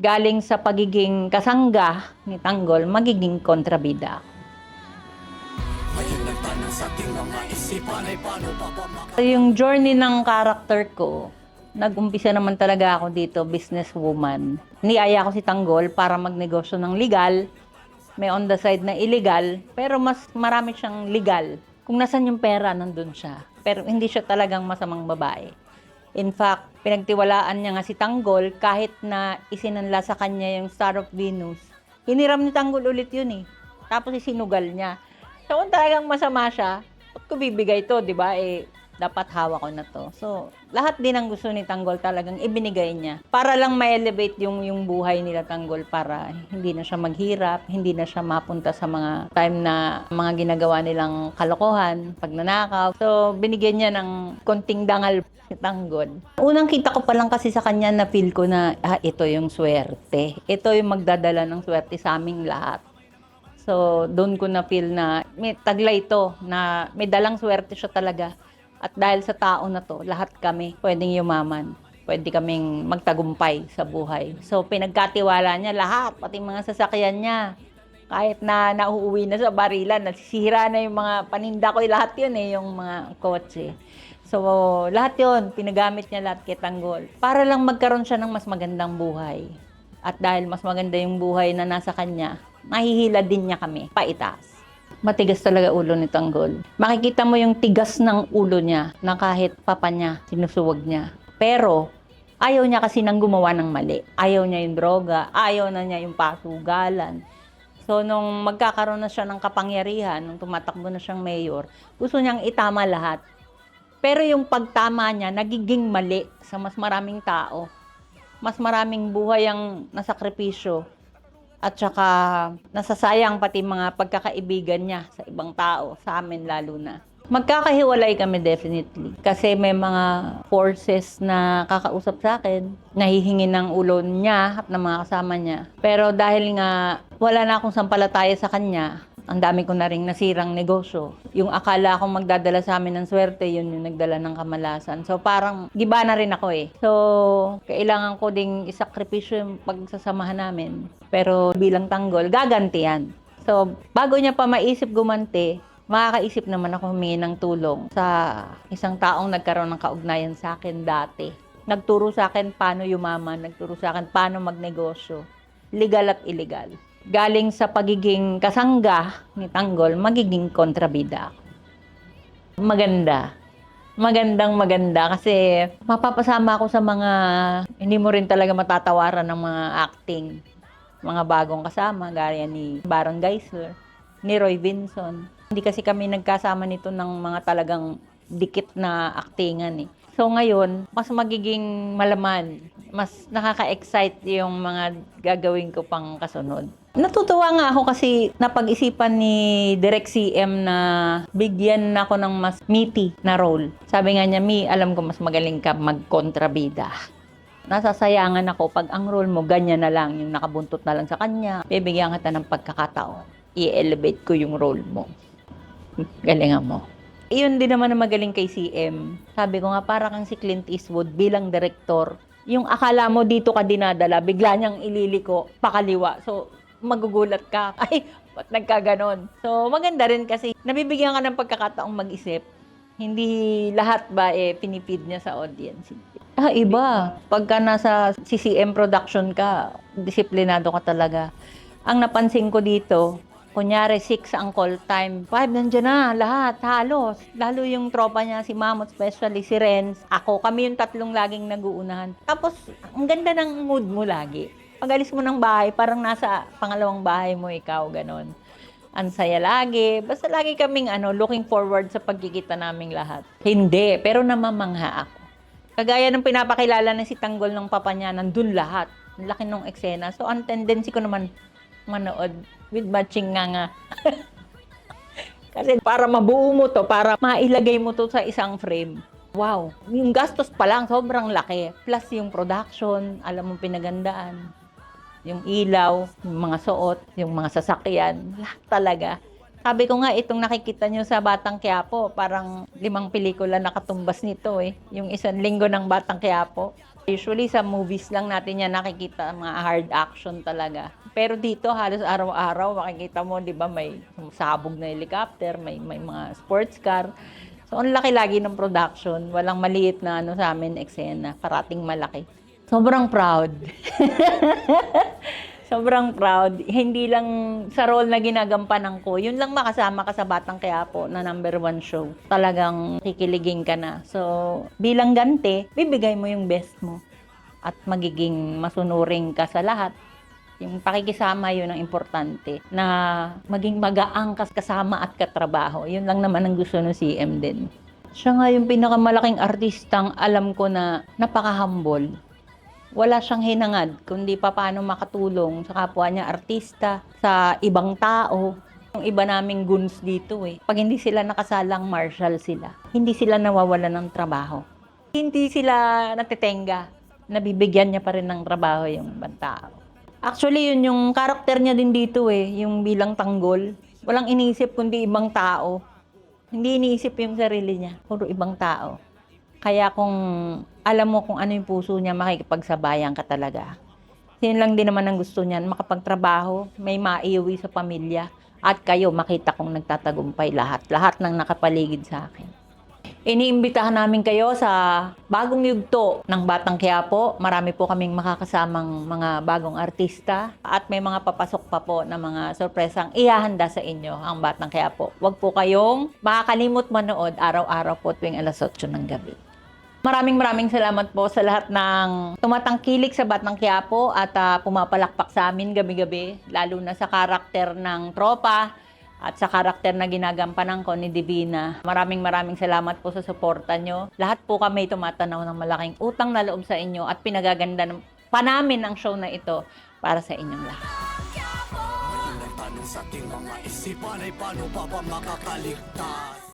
galing sa pagiging kasangga ni Tanggol, magiging kontrabida. Yung journey ng character ko, nag-umpisa naman talaga ako dito, businesswoman. Niyaya ko si Tanggol para magnegosyo ng legal. May on the side na illegal, pero mas marami siyang legal. Kung nasan yung pera, nandun siya. Pero hindi siya talagang masamang babae. In fact, pinagtiwalaan niya nga si Tanggol kahit na isinanla sa kanya yung Star of Venus. Hiniram ni Tanggol ulit yun eh. Tapos isinugal niya. So kung talagang masama siya, ba't ko bibigay to, di ba? Eh, dapat hawak ko na to. So, lahat din ang gusto ni Tanggol talagang ibinigay niya. Para lang ma-elevate yung, yung buhay nila Tanggol para hindi na siya maghirap, hindi na siya mapunta sa mga time na mga ginagawa nilang kalokohan, pagnanakaw. So, binigyan niya ng konting dangal si Tanggol. Unang kita ko pa lang kasi sa kanya na feel ko na, ah, ito yung swerte. Ito yung magdadala ng swerte sa aming lahat. So, doon ko na feel na may taglay ito, na may dalang swerte siya talaga. At dahil sa tao na to, lahat kami pwedeng yumaman. Pwede kaming magtagumpay sa buhay. So, pinagkatiwala niya lahat, pati mga sasakyan niya. Kahit na nauuwi na sa barilan, nasisira na yung mga paninda ko, lahat yun eh, yung mga kotse. So, lahat yun, pinagamit niya lahat kay Tanggol. Para lang magkaroon siya ng mas magandang buhay. At dahil mas maganda yung buhay na nasa kanya, mahihila din niya kami paitaas. Matigas talaga ulo ni Tanggol. Makikita mo yung tigas ng ulo niya na kahit papa niya, sinusuwag niya. Pero, ayaw niya kasi nang gumawa ng mali. Ayaw niya yung droga, ayaw na niya yung pasugalan. So, nung magkakaroon na siya ng kapangyarihan, nung tumatakbo na siyang mayor, gusto niyang itama lahat. Pero yung pagtama niya, nagiging mali sa mas maraming tao. Mas maraming buhay ang nasakripisyo at saka nasasayang pati mga pagkakaibigan niya sa ibang tao, sa amin lalo na. Magkakahiwalay kami definitely kasi may mga forces na kakausap sa akin, nahihingi ng ulo niya at ng mga kasama niya. Pero dahil nga wala na akong sampalataya sa kanya, ang dami ko na ring nasirang negosyo. Yung akala akong magdadala sa amin ng swerte, yun yung nagdala ng kamalasan. So parang giba na rin ako eh. So kailangan ko ding isakripisyo yung pagsasamahan namin. Pero bilang tanggol, gagantihan. So bago niya pa maisip gumanti, makakaisip naman ako humingi ng tulong sa isang taong nagkaroon ng kaugnayan sa akin dati. Nagturo sa akin paano yumaman, nagturo sa akin paano magnegosyo, legal at illegal galing sa pagiging kasangga ni Tanggol, magiging kontrabida. Maganda. Magandang maganda kasi mapapasama ako sa mga hindi mo rin talaga matatawaran ng mga acting. Mga bagong kasama, gaya ni Baron Geisler, ni Roy Vinson. Hindi kasi kami nagkasama nito ng mga talagang dikit na aktingan eh. So ngayon, mas magiging malaman, mas nakaka-excite yung mga gagawin ko pang kasunod. Natutuwa nga ako kasi napag-isipan ni Direk CM na bigyan ako ng mas meaty na role. Sabi nga niya, Mi, alam ko mas magaling ka magkontrabida. Nasasayangan ako pag ang role mo ganyan na lang, yung nakabuntot na lang sa kanya. Bibigyan kita ng pagkakataon. I-elevate ko yung role mo. Galingan mo. Iyon din naman na magaling kay CM. Sabi ko nga, para kang si Clint Eastwood bilang director. Yung akala mo dito ka dinadala, bigla niyang ililiko, pakaliwa. So, magugulat ka. Ay, ba't nagkaganon? So, maganda rin kasi nabibigyan ka ng pagkakataong mag-isip. Hindi lahat ba eh pinipid niya sa audience. Ah, iba. Pagka nasa CCM production ka, disiplinado ka talaga. Ang napansin ko dito, kunyari 6 ang call time, 5 nandiyan na lahat, halos. Lalo yung tropa niya, si Mamot, especially si Renz, ako, kami yung tatlong laging naguunahan. Tapos, ang ganda ng mood mo lagi. Pag alis mo ng bahay, parang nasa pangalawang bahay mo ikaw, ganon. Ang saya lagi. Basta lagi kaming ano, looking forward sa pagkikita naming lahat. Hindi, pero namamangha ako. Kagaya ng pinapakilala na si Tanggol ng papa niya, nandun lahat. Ang laki ng eksena. So, ang tendency ko naman manood with matching nga nga. Kasi para mabuo mo to, para mailagay mo to sa isang frame. Wow, yung gastos pa lang sobrang laki. Plus yung production, alam mo pinagandaan. Yung ilaw, yung mga suot, yung mga sasakyan, lahat talaga. Sabi ko nga, itong nakikita nyo sa Batang Quiapo, parang limang pelikula nakatumbas nito eh. Yung isang linggo ng Batang Quiapo. Usually sa movies lang natin yan nakikita mga hard action talaga. Pero dito halos araw-araw makikita mo 'di ba may sabog na helicopter, may may mga sports car. So ang laki lagi ng production, walang maliit na ano sa amin eksena, parating malaki. Sobrang proud. Sobrang proud. Hindi lang sa role na ginagampanan ko, yun lang makasama ka sa Batang Quiapo na number one show. Talagang kikiligin ka na. So, bilang ganti, bibigay mo yung best mo. At magiging masunuring ka sa lahat. Yung pakikisama yun ang importante. Na maging magaang kas kasama at katrabaho. Yun lang naman ang gusto ng CM din. Siya nga yung pinakamalaking artistang alam ko na napaka-humble wala siyang hinangad kundi pa paano makatulong sa kapwa niya artista, sa ibang tao. Yung iba naming guns dito eh. Pag hindi sila nakasalang marshal sila, hindi sila nawawala ng trabaho. Hindi sila natitenga. Nabibigyan niya pa rin ng trabaho yung ibang tao. Actually, yun yung karakter niya din dito eh, yung bilang tanggol. Walang iniisip kundi ibang tao. Hindi iniisip yung sarili niya, puro ibang tao. Kaya kung alam mo kung ano yung puso niya, makikipagsabayan ka talaga. Yun lang din naman ang gusto niyan, makapagtrabaho, may maiuwi sa pamilya, at kayo makita kong nagtatagumpay lahat. Lahat ng nakapaligid sa akin. Iniimbitahan namin kayo sa bagong yugto ng Batang Quiapo. Marami po kaming makakasamang mga bagong artista at may mga papasok pa po na mga sorpresang ihahanda sa inyo ang Batang Quiapo. Huwag po kayong makakalimot manood araw-araw po tuwing alas 8 ng gabi. Maraming maraming salamat po sa lahat ng tumatangkilik sa Batang Quiapo at ah, pumapalakpak sa amin gabi-gabi, lalo na sa karakter ng tropa at sa karakter na ginagampanan ko ni Divina. Maraming maraming salamat po sa suporta nyo. Lahat po kami tumatanaw ng malaking utang na loob sa inyo at pinagaganda ng- pa namin ang show na ito para sa inyong lahat. Sa ating mga isipan ay paano pa ba makakaligtas?